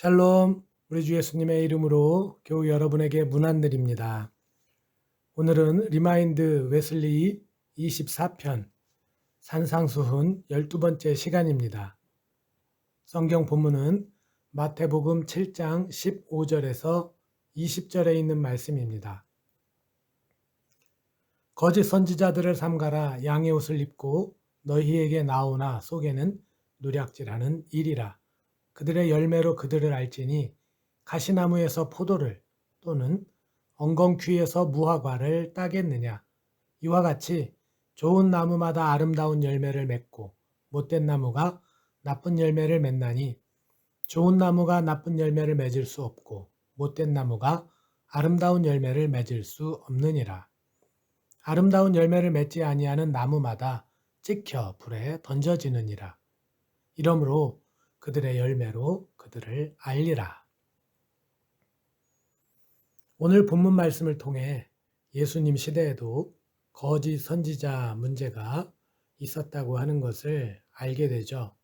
샬롬, 우리 주 예수님의 이름으로 교우 여러분에게 문안드립니다. 오늘은 리마인드 웨슬리 24편 산상수훈 12번째 시간입니다. 성경 본문은 마태복음 7장 15절에서 20절에 있는 말씀입니다. 거짓 선지자들을 삼가라 양의 옷을 입고 너희에게 나오나 속에는 누략질하는 일이라. 그들의 열매로 그들을 알지니 가시나무에서 포도를 또는 엉겅퀴에서 무화과를 따겠느냐? 이와 같이 좋은 나무마다 아름다운 열매를 맺고 못된 나무가 나쁜 열매를 맺나니 좋은 나무가 나쁜 열매를 맺을 수 없고 못된 나무가 아름다운 열매를 맺을 수 없느니라. 아름다운 열매를 맺지 아니하는 나무마다 찍혀 불에 던져지느니라. 이러므로 그들의 열매로 그들을 알리라. 오늘 본문 말씀을 통해 예수님 시대에도 거짓 선지자 문제가 있었다고 하는 것을 알게 되죠.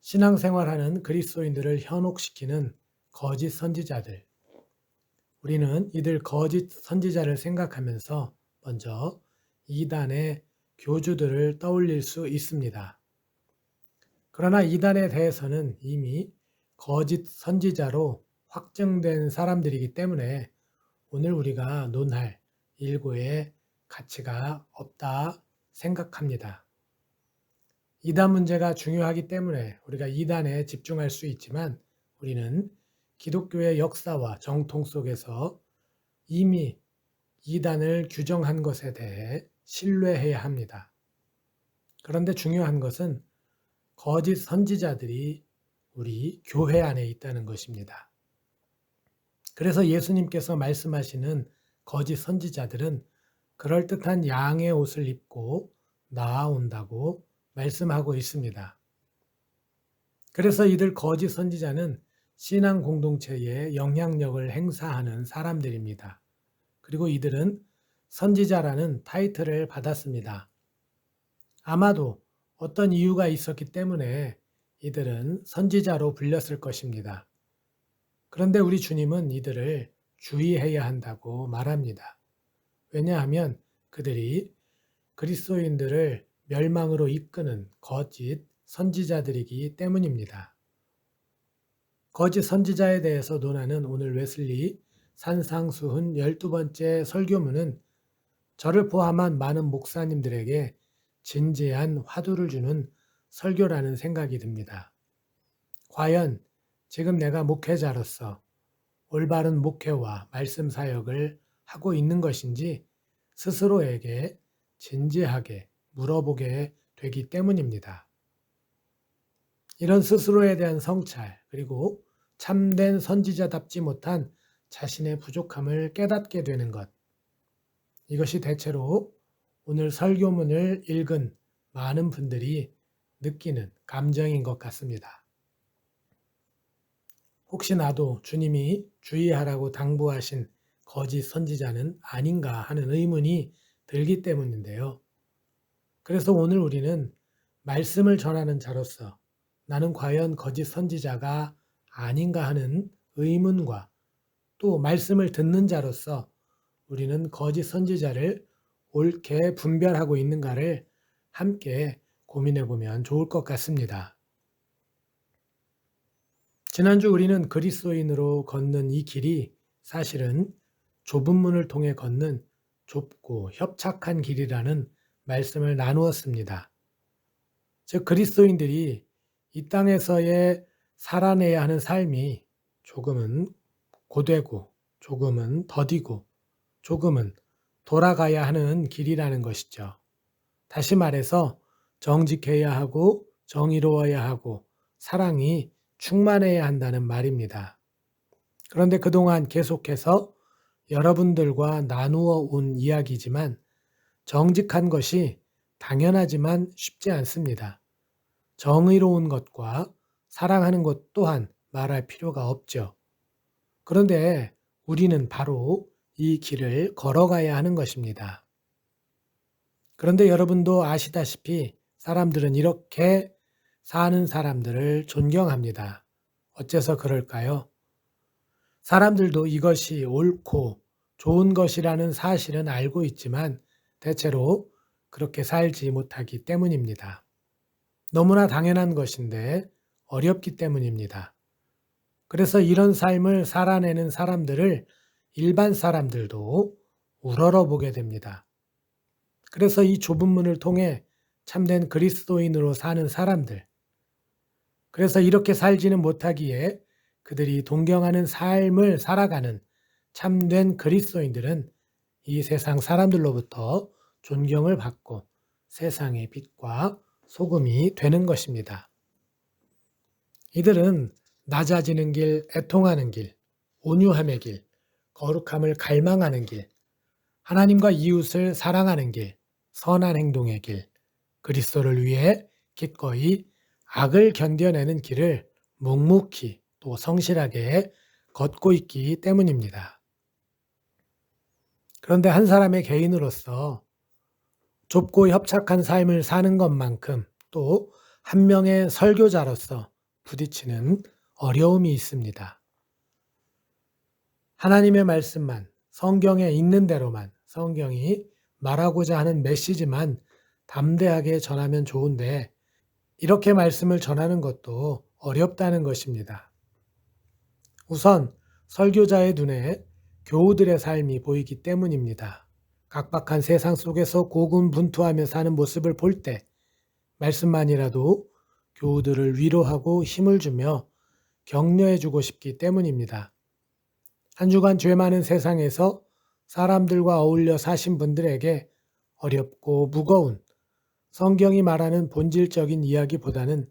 신앙생활하는 그리스도인들을 현혹시키는 거짓 선지자들. 우리는 이들 거짓 선지자를 생각하면서 먼저 이단의 교주들을 떠올릴 수 있습니다. 그러나 이단에 대해서는 이미 거짓 선지자로 확정된 사람들이기 때문에 오늘 우리가 논할 일고의 가치가 없다 생각합니다. 이단 문제가 중요하기 때문에 우리가 이단에 집중할 수 있지만 우리는 기독교의 역사와 정통 속에서 이미 이단을 규정한 것에 대해 신뢰해야 합니다. 그런데 중요한 것은 거짓 선지자들이 우리 교회 안에 있다는 것입니다. 그래서 예수님께서 말씀하시는 거짓 선지자들은 그럴듯한 양의 옷을 입고 나아온다고 말씀하고 있습니다. 그래서 이들 거짓 선지자는 신앙 공동체에 영향력을 행사하는 사람들입니다. 그리고 이들은 선지자라는 타이틀을 받았습니다. 아마도 어떤 이유가 있었기 때문에 이들은 선지자로 불렸을 것입니다. 그런데 우리 주님은 이들을 주의해야 한다고 말합니다. 왜냐하면 그들이 그리스도인들을 멸망으로 이끄는 거짓 선지자들이기 때문입니다. 거짓 선지자에 대해서 논하는 오늘 웨슬리 산상수훈 12번째 설교문은 저를 포함한 많은 목사님들에게 진지한 화두를 주는 설교라는 생각이 듭니다. 과연 지금 내가 목회자로서 올바른 목회와 말씀 사역을 하고 있는 것인지 스스로에게 진지하게 물어보게 되기 때문입니다. 이런 스스로에 대한 성찰, 그리고 참된 선지자답지 못한 자신의 부족함을 깨닫게 되는 것. 이것이 대체로 오늘 설교문을 읽은 많은 분들이 느끼는 감정인 것 같습니다. 혹시 나도 주님이 주의하라고 당부하신 거짓 선지자는 아닌가 하는 의문이 들기 때문인데요. 그래서 오늘 우리는 말씀을 전하는 자로서 나는 과연 거짓 선지자가 아닌가 하는 의문과 또 말씀을 듣는 자로서 우리는 거짓 선지자를 옳게 분별하고 있는가를 함께 고민해 보면 좋을 것 같습니다. 지난주 우리는 그리스도인으로 걷는 이 길이 사실은 좁은 문을 통해 걷는 좁고 협착한 길이라는 말씀을 나누었습니다. 즉, 그리스도인들이 이 땅에서의 살아내야 하는 삶이 조금은 고되고, 조금은 더디고, 조금은 돌아가야 하는 길이라는 것이죠. 다시 말해서 정직해야 하고 정의로워야 하고 사랑이 충만해야 한다는 말입니다. 그런데 그동안 계속해서 여러분들과 나누어 온 이야기지만 정직한 것이 당연하지만 쉽지 않습니다. 정의로운 것과 사랑하는 것 또한 말할 필요가 없죠. 그런데 우리는 바로 이 길을 걸어가야 하는 것입니다. 그런데 여러분도 아시다시피 사람들은 이렇게 사는 사람들을 존경합니다. 어째서 그럴까요? 사람들도 이것이 옳고 좋은 것이라는 사실은 알고 있지만 대체로 그렇게 살지 못하기 때문입니다. 너무나 당연한 것인데 어렵기 때문입니다. 그래서 이런 삶을 살아내는 사람들을 일반 사람들도 우러러 보게 됩니다. 그래서 이 좁은 문을 통해 참된 그리스도인으로 사는 사람들, 그래서 이렇게 살지는 못하기에 그들이 동경하는 삶을 살아가는 참된 그리스도인들은 이 세상 사람들로부터 존경을 받고 세상의 빛과 소금이 되는 것입니다. 이들은 낮아지는 길, 애통하는 길, 온유함의 길, 거룩함을 갈망하는 길, 하나님과 이웃을 사랑하는 길, 선한 행동의 길, 그리스도를 위해 기꺼이 악을 견뎌내는 길을 묵묵히 또 성실하게 걷고 있기 때문입니다. 그런데 한 사람의 개인으로서 좁고 협착한 삶을 사는 것만큼 또 한 명의 설교자로서 부딪히는 어려움이 있습니다. 하나님의 말씀만, 성경에 있는 대로만, 성경이 말하고자 하는 메시지만 담대하게 전하면 좋은데, 이렇게 말씀을 전하는 것도 어렵다는 것입니다. 우선 설교자의 눈에 교우들의 삶이 보이기 때문입니다. 각박한 세상 속에서 고군분투하며 사는 모습을 볼 때 말씀만이라도 교우들을 위로하고 힘을 주며 격려해 주고 싶기 때문입니다. 한 주간 죄 많은 세상에서 사람들과 어울려 사신 분들에게 어렵고 무거운 성경이 말하는 본질적인 이야기보다는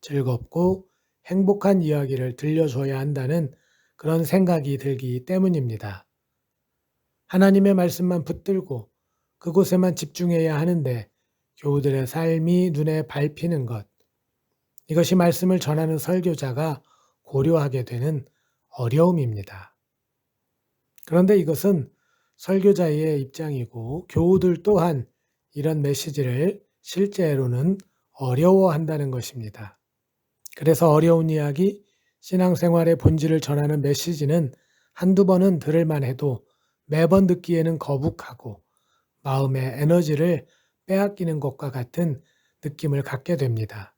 즐겁고 행복한 이야기를 들려줘야 한다는 그런 생각이 들기 때문입니다. 하나님의 말씀만 붙들고 그곳에만 집중해야 하는데 교우들의 삶이 눈에 밟히는 것. 이것이 말씀을 전하는 설교자가 고려하게 되는 어려움입니다. 그런데 이것은 설교자의 입장이고 교우들 또한 이런 메시지를 실제로는 어려워한다는 것입니다. 그래서 어려운 이야기, 신앙생활의 본질을 전하는 메시지는 한두 번은 들을만 해도 매번 듣기에는 거북하고 마음의 에너지를 빼앗기는 것과 같은 느낌을 갖게 됩니다.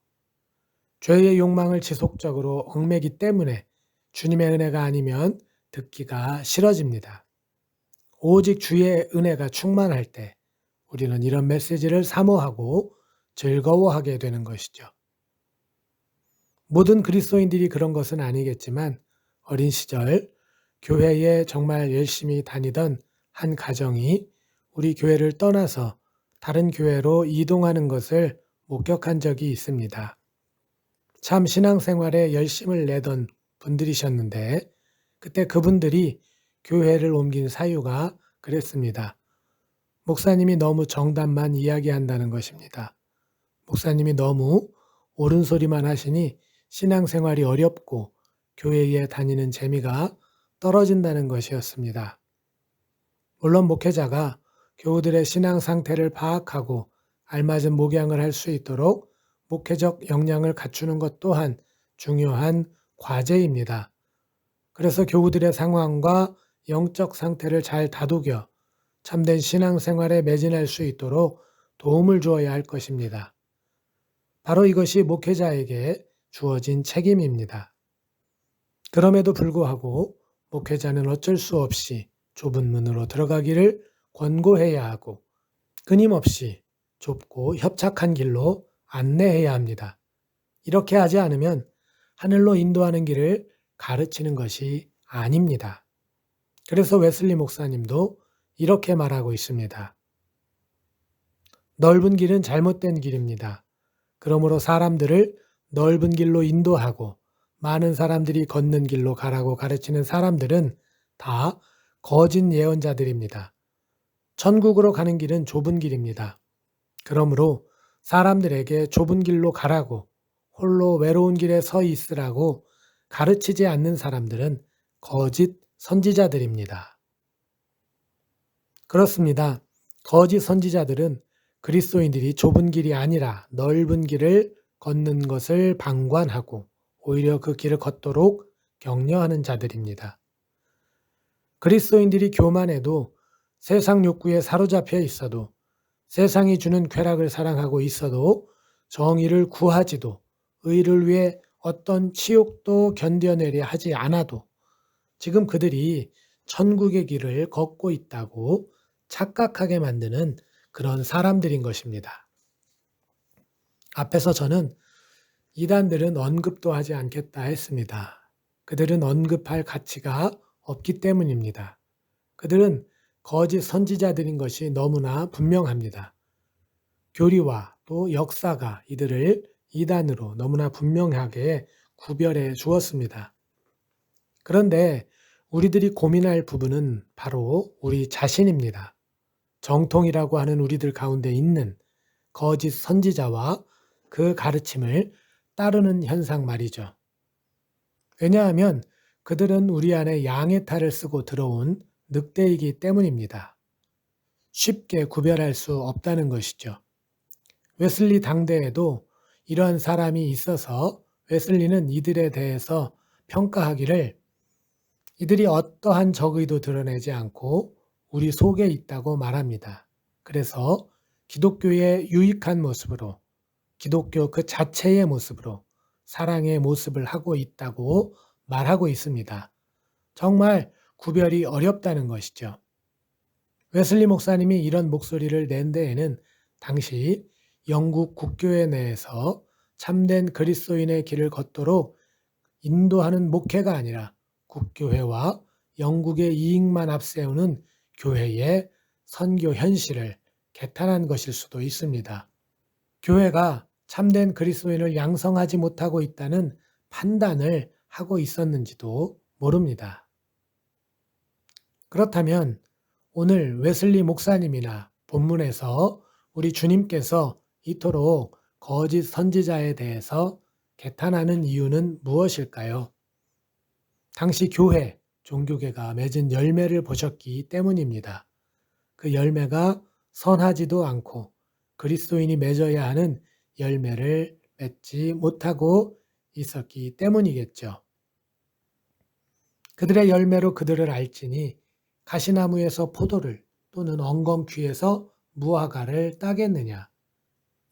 죄의 욕망을 지속적으로 얽매기 때문에 주님의 은혜가 아니면 듣기가 싫어집니다. 오직 주의 은혜가 충만할 때 우리는 이런 메시지를 사모하고 즐거워하게 되는 것이죠. 모든 그리스도인들이 그런 것은 아니겠지만 어린 시절 교회에 정말 열심히 다니던 한 가정이 우리 교회를 떠나서 다른 교회로 이동하는 것을 목격한 적이 있습니다. 참 신앙생활에 열심을 내던 분들이셨는데 그때 그분들이 교회를 옮긴 사유가 그랬습니다. 목사님이 너무 정답만 이야기한다는 것입니다. 목사님이 너무 옳은 소리만 하시니 신앙생활이 어렵고 교회에 다니는 재미가 떨어진다는 것이었습니다. 물론 목회자가 교우들의 신앙 상태를 파악하고 알맞은 목양을 할 수 있도록 목회적 역량을 갖추는 것 또한 중요한 과제입니다. 그래서 교우들의 상황과 영적 상태를 잘 다독여 참된 신앙생활에 매진할 수 있도록 도움을 주어야 할 것입니다. 바로 이것이 목회자에게 주어진 책임입니다. 그럼에도 불구하고 목회자는 어쩔 수 없이 좁은 문으로 들어가기를 권고해야 하고 끊임없이 좁고 협착한 길로 안내해야 합니다. 이렇게 하지 않으면 하늘로 인도하는 길을 가르치는 것이 아닙니다. 그래서 웨슬리 목사님도 이렇게 말하고 있습니다. 넓은 길은 잘못된 길입니다. 그러므로 사람들을 넓은 길로 인도하고 많은 사람들이 걷는 길로 가라고 가르치는 사람들은 다 거짓 예언자들입니다. 천국으로 가는 길은 좁은 길입니다. 그러므로 사람들에게 좁은 길로 가라고 홀로 외로운 길에 서 있으라고 가르치지 않는 사람들은 거짓 선지자들입니다. 그렇습니다. 거짓 선지자들은 그리스도인들이 좁은 길이 아니라 넓은 길을 걷는 것을 방관하고 오히려 그 길을 걷도록 격려하는 자들입니다. 그리스도인들이 교만해도 세상 욕구에 사로잡혀 있어도 세상이 주는 쾌락을 사랑하고 있어도 정의를 구하지도 의를 위해 어떤 치욕도 견뎌내려 하지 않아도 지금 그들이 천국의 길을 걷고 있다고 착각하게 만드는 그런 사람들인 것입니다. 앞에서 저는 이단들은 언급도 하지 않겠다 했습니다. 그들은 언급할 가치가 없기 때문입니다. 그들은 거짓 선지자들인 것이 너무나 분명합니다. 교리와 또 역사가 이들을 이단으로 너무나 분명하게 구별해 주었습니다. 그런데 우리들이 고민할 부분은 바로 우리 자신입니다. 정통이라고 하는 우리들 가운데 있는 거짓 선지자와 그 가르침을 따르는 현상 말이죠. 왜냐하면 그들은 우리 안에 양의 탈을 쓰고 들어온 늑대이기 때문입니다. 쉽게 구별할 수 없다는 것이죠. 웨슬리 당대에도 이러한 사람이 있어서 웨슬리는 이들에 대해서 평가하기를 이들이 어떠한 적의도 드러내지 않고 우리 속에 있다고 말합니다. 그래서 기독교의 유익한 모습으로 기독교 그 자체의 모습으로 사랑의 모습을 하고 있다고 말하고 있습니다. 정말 구별이 어렵다는 것이죠. 웨슬리 목사님이 이런 목소리를 낸 데에는 당시 영국 국교회 내에서 참된 그리스도인의 길을 걷도록 인도하는 목회가 아니라 국교회와 영국의 이익만 앞세우는 교회의 선교 현실을 개탄한 것일 수도 있습니다. 교회가 참된 그리스도인을 양성하지 못하고 있다는 판단을 하고 있었는지도 모릅니다. 그렇다면 오늘 웨슬리 목사님이나 본문에서 우리 주님께서 이토록 거짓 선지자에 대해서 개탄하는 이유는 무엇일까요? 당시 교회, 종교계가 맺은 열매를 보셨기 때문입니다. 그 열매가 선하지도 않고 그리스도인이 맺어야 하는 열매를 맺지 못하고 있었기 때문이겠죠. 그들의 열매로 그들을 알지니 가시나무에서 포도를 또는 엉겅퀴에서 무화과를 따겠느냐.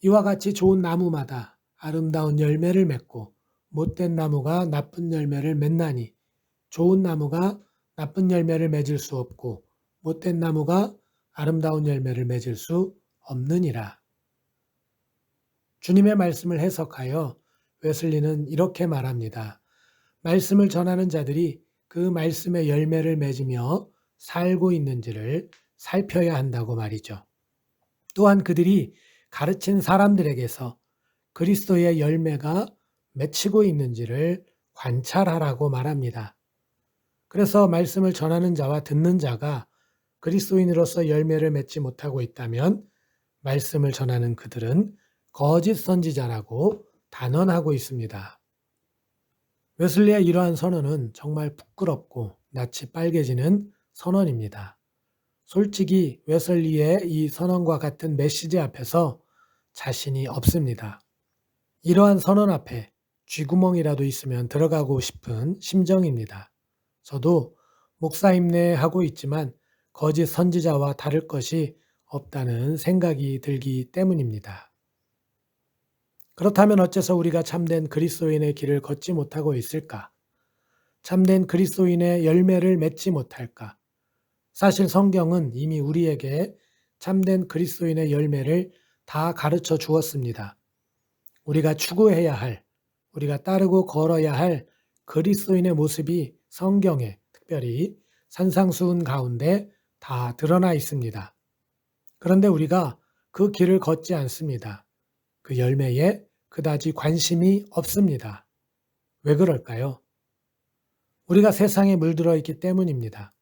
이와 같이 좋은 나무마다 아름다운 열매를 맺고 못된 나무가 나쁜 열매를 맺나니 좋은 나무가 나쁜 열매를 맺을 수 없고 못된 나무가 아름다운 열매를 맺을 수 없느니라. 주님의 말씀을 해석하여 웨슬리는 이렇게 말합니다. 말씀을 전하는 자들이 그 말씀의 열매를 맺으며 살고 있는지를 살펴야 한다고 말이죠. 또한 그들이 가르친 사람들에게서 그리스도의 열매가 맺히고 있는지를 관찰하라고 말합니다. 그래서 말씀을 전하는 자와 듣는 자가 그리스도인으로서 열매를 맺지 못하고 있다면 말씀을 전하는 그들은 거짓 선지자라고 단언하고 있습니다. 웨슬리의 이러한 선언은 정말 부끄럽고 낯이 빨개지는 선언입니다. 솔직히 웨슬리의 이 선언과 같은 메시지 앞에서 자신이 없습니다. 이러한 선언 앞에 쥐구멍이라도 있으면 들어가고 싶은 심정입니다. 저도 목사임내 하고 있지만 거짓 선지자와 다를 것이 없다는 생각이 들기 때문입니다. 그렇다면 어째서 우리가 참된 그리스도인의 길을 걷지 못하고 있을까? 참된 그리스도인의 열매를 맺지 못할까? 사실 성경은 이미 우리에게 참된 그리스도인의 열매를 다 가르쳐 주었습니다. 우리가 추구해야 할, 우리가 따르고 걸어야 할 그리스도인의 모습이 성경에 특별히 산상수훈 가운데 다 드러나 있습니다. 그런데 우리가 그 길을 걷지 않습니다. 그 열매에 그다지 관심이 없습니다. 왜 그럴까요? 우리가 세상에 물들어 있기 때문입니다.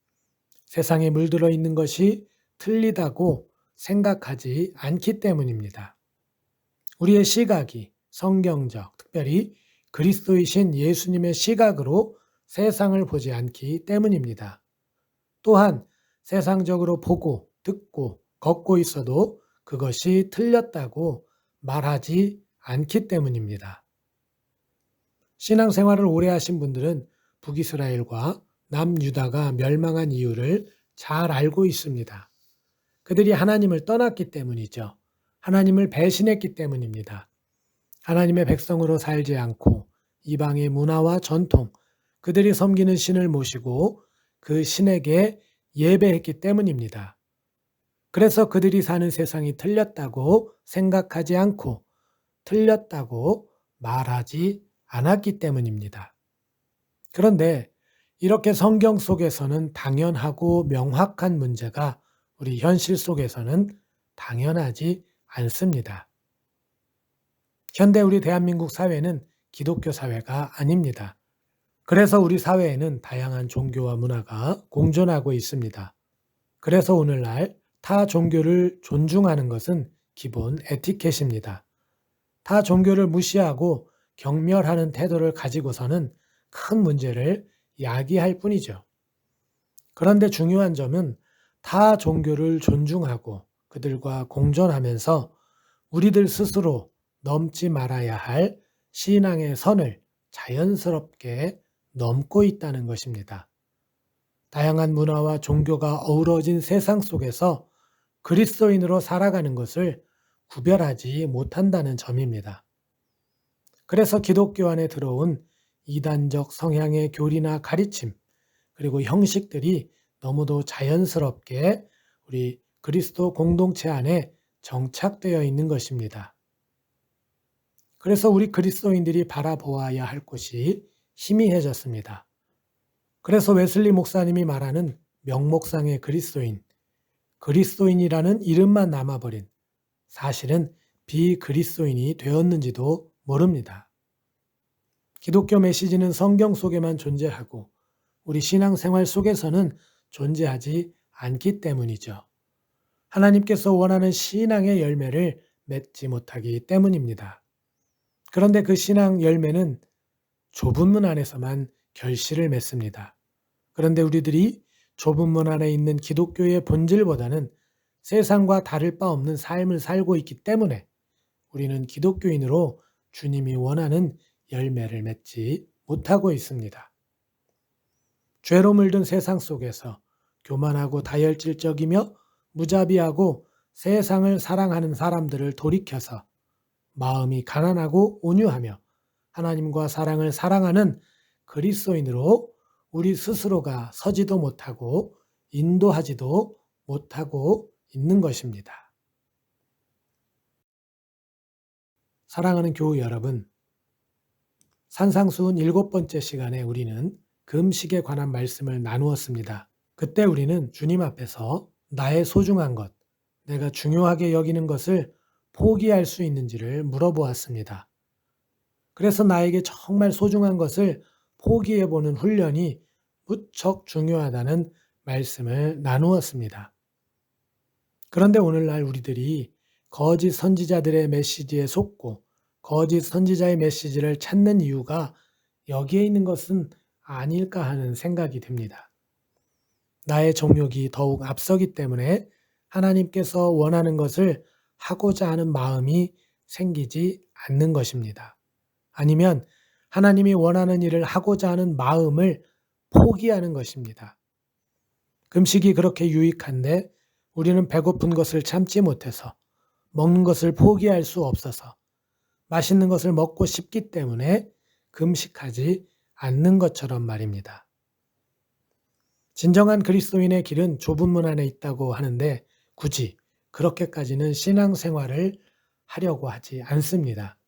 세상에 물들어 있는 것이 틀리다고 생각하지 않기 때문입니다. 우리의 시각이 성경적, 특별히 그리스도이신 예수님의 시각으로 세상을 보지 않기 때문입니다. 또한 세상적으로 보고 듣고 걷고 있어도 그것이 틀렸다고 말하지 않기 때문입니다. 신앙생활을 오래 하신 분들은 북이스라엘과 남유다가 멸망한 이유를 잘 알고 있습니다. 그들이 하나님을 떠났기 때문이죠. 하나님을 배신했기 때문입니다. 하나님의 백성으로 살지 않고 이방의 문화와 전통, 그들이 섬기는 신을 모시고 그 신에게 예배했기 때문입니다. 그래서 그들이 사는 세상이 틀렸다고 생각하지 않고 틀렸다고 말하지 않았기 때문입니다. 그런데 이렇게 성경 속에서는 당연하고 명확한 문제가 우리 현실 속에서는 당연하지 않습니다. 현대 우리 대한민국 사회는 기독교 사회가 아닙니다. 그래서 우리 사회에는 다양한 종교와 문화가 공존하고 있습니다. 그래서 오늘날 타 종교를 존중하는 것은 기본 에티켓입니다. 타 종교를 무시하고 경멸하는 태도를 가지고서는 큰 문제를 야기할 뿐이죠. 그런데 중요한 점은 타 종교를 존중하고 그들과 공존하면서 우리들 스스로 넘지 말아야 할 신앙의 선을 자연스럽게 넘고 있다는 것입니다. 다양한 문화와 종교가 어우러진 세상 속에서 그리스도인으로 살아가는 것을 구별하지 못한다는 점입니다. 그래서 기독교 안에 들어온 이단적 성향의 교리나 가르침, 그리고 형식들이 너무도 자연스럽게 우리 그리스도 공동체 안에 정착되어 있는 것입니다. 그래서 우리 그리스도인들이 바라보아야 할 곳이 희미해졌습니다. 그래서 웨슬리 목사님이 말하는 명목상의 그리스도인, 그리스도인이라는 이름만 남아버린 사실은 비그리스도인이 되었는지도 모릅니다. 기독교 메시지는 성경 속에만 존재하고 우리 신앙생활 속에서는 존재하지 않기 때문이죠. 하나님께서 원하는 신앙의 열매를 맺지 못하기 때문입니다. 그런데 그 신앙 열매는 좁은 문 안에서만 결실을 맺습니다. 그런데 우리들이 좁은 문 안에 있는 기독교의 본질보다는 세상과 다를 바 없는 삶을 살고 있기 때문에 우리는 기독교인으로 주님이 원하는 열매를 맺지 못하고 있습니다. 죄로 물든 세상 속에서 교만하고 다혈질적이며 무자비하고 세상을 사랑하는 사람들을 돌이켜서 마음이 가난하고 온유하며 하나님과 사랑을 사랑하는 그리스도인으로 우리 스스로가 서지도 못하고 인도하지도 못하고 있는 것입니다. 사랑하는 교우 여러분, 산상수훈 일곱 번째 시간에 우리는 금식에 관한 말씀을 나누었습니다. 그때 우리는 주님 앞에서 나의 소중한 것, 내가 중요하게 여기는 것을 포기할 수 있는지를 물어보았습니다. 그래서 나에게 정말 소중한 것을 포기해 보는 훈련이 무척 중요하다는 말씀을 나누었습니다. 그런데 오늘날 우리들이 거짓 선지자들의 메시지에 속고 거짓 선지자의 메시지를 찾는 이유가 여기에 있는 것은 아닐까 하는 생각이 듭니다. 나의 정욕이 더욱 앞서기 때문에 하나님께서 원하는 것을 하고자 하는 마음이 생기지 않는 것입니다. 아니면 하나님이 원하는 일을 하고자 하는 마음을 포기하는 것입니다. 금식이 그렇게 유익한데 우리는 배고픈 것을 참지 못해서 먹는 것을 포기할 수 없어서 맛있는 것을 먹고 싶기 때문에 금식하지 않는 것처럼 말입니다. 진정한 그리스도인의 길은 좁은 문 안에 있다고 하는데 굳이 그렇게까지는 신앙생활을 하려고 하지 않습니다.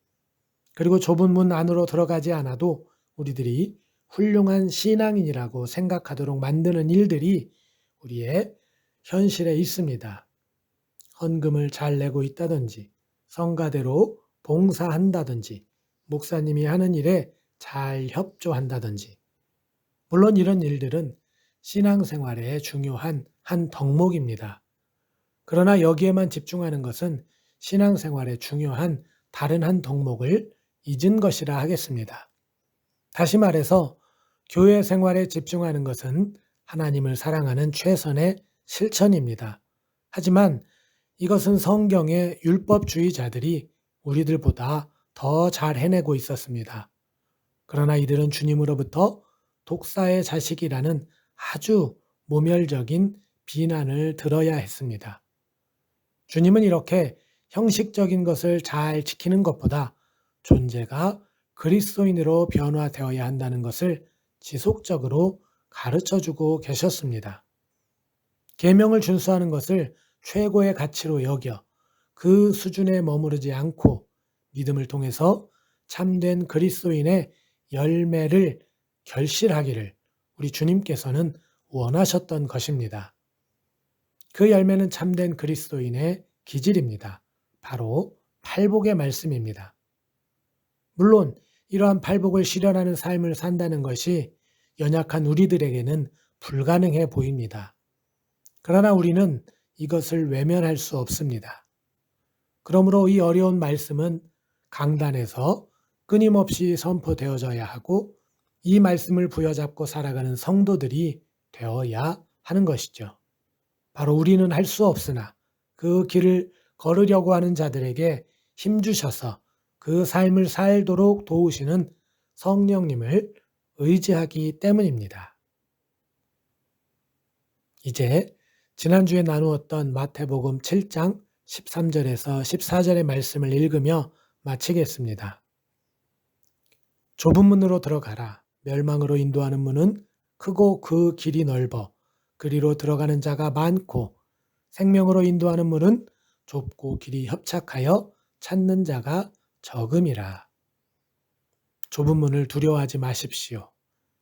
그리고 좁은 문 안으로 들어가지 않아도 우리들이 훌륭한 신앙인이라고 생각하도록 만드는 일들이 우리의 현실에 있습니다. 헌금을 잘 내고 있다든지, 성가대로 봉사한다든지, 목사님이 하는 일에 잘 협조한다든지. 물론 이런 일들은 신앙생활의 중요한 한 덕목입니다. 그러나 여기에만 집중하는 것은 신앙생활의 중요한 다른 한 덕목을 잊은 것이라 하겠습니다. 다시 말해서 교회 생활에 집중하는 것은 하나님을 사랑하는 최선의 실천입니다. 하지만 이것은 성경의 율법주의자들이 우리들보다 더 잘 해내고 있었습니다. 그러나 이들은 주님으로부터 독사의 자식이라는 아주 모멸적인 비난을 들어야 했습니다. 주님은 이렇게 형식적인 것을 잘 지키는 것보다 존재가 그리스도인으로 변화되어야 한다는 것을 지속적으로 가르쳐 주고 계셨습니다. 계명을 준수하는 것을 최고의 가치로 여겨 그 수준에 머무르지 않고 믿음을 통해서 참된 그리스도인의 열매를 결실하기를 우리 주님께서는 원하셨던 것입니다. 그 열매는 참된 그리스도인의 기질입니다. 바로 팔복의 말씀입니다. 물론 이러한 팔복을 실현하는 삶을 산다는 것이 연약한 우리들에게는 불가능해 보입니다. 그러나 우리는 이것을 외면할 수 없습니다. 그러므로 이 어려운 말씀은 강단에서 끊임없이 선포되어져야 하고 이 말씀을 부여잡고 살아가는 성도들이 되어야 하는 것이죠. 바로 우리는 할 수 없으나 그 길을 걸으려고 하는 자들에게 힘주셔서 그 삶을 살도록 도우시는 성령님을 의지하기 때문입니다. 이제 지난주에 나누었던 마태복음 7장 13절에서 14절의 말씀을 읽으며 마치겠습니다. 좁은 문으로 들어가라. 멸망으로 인도하는 문은 크고 그 길이 넓어 그리로 들어가는 자가 많고 생명으로 인도하는 문은 좁고 길이 협착하여 찾는 자가 적음이라. 좁은 문을 두려워하지 마십시오.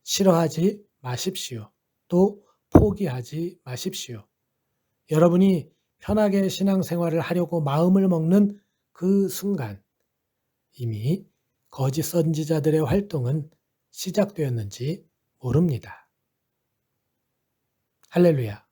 싫어하지 마십시오. 또 포기하지 마십시오. 여러분이 편하게 신앙생활을 하려고 마음을 먹는 그 순간 이미 거짓 선지자들의 활동은 시작되었는지 모릅니다. 할렐루야.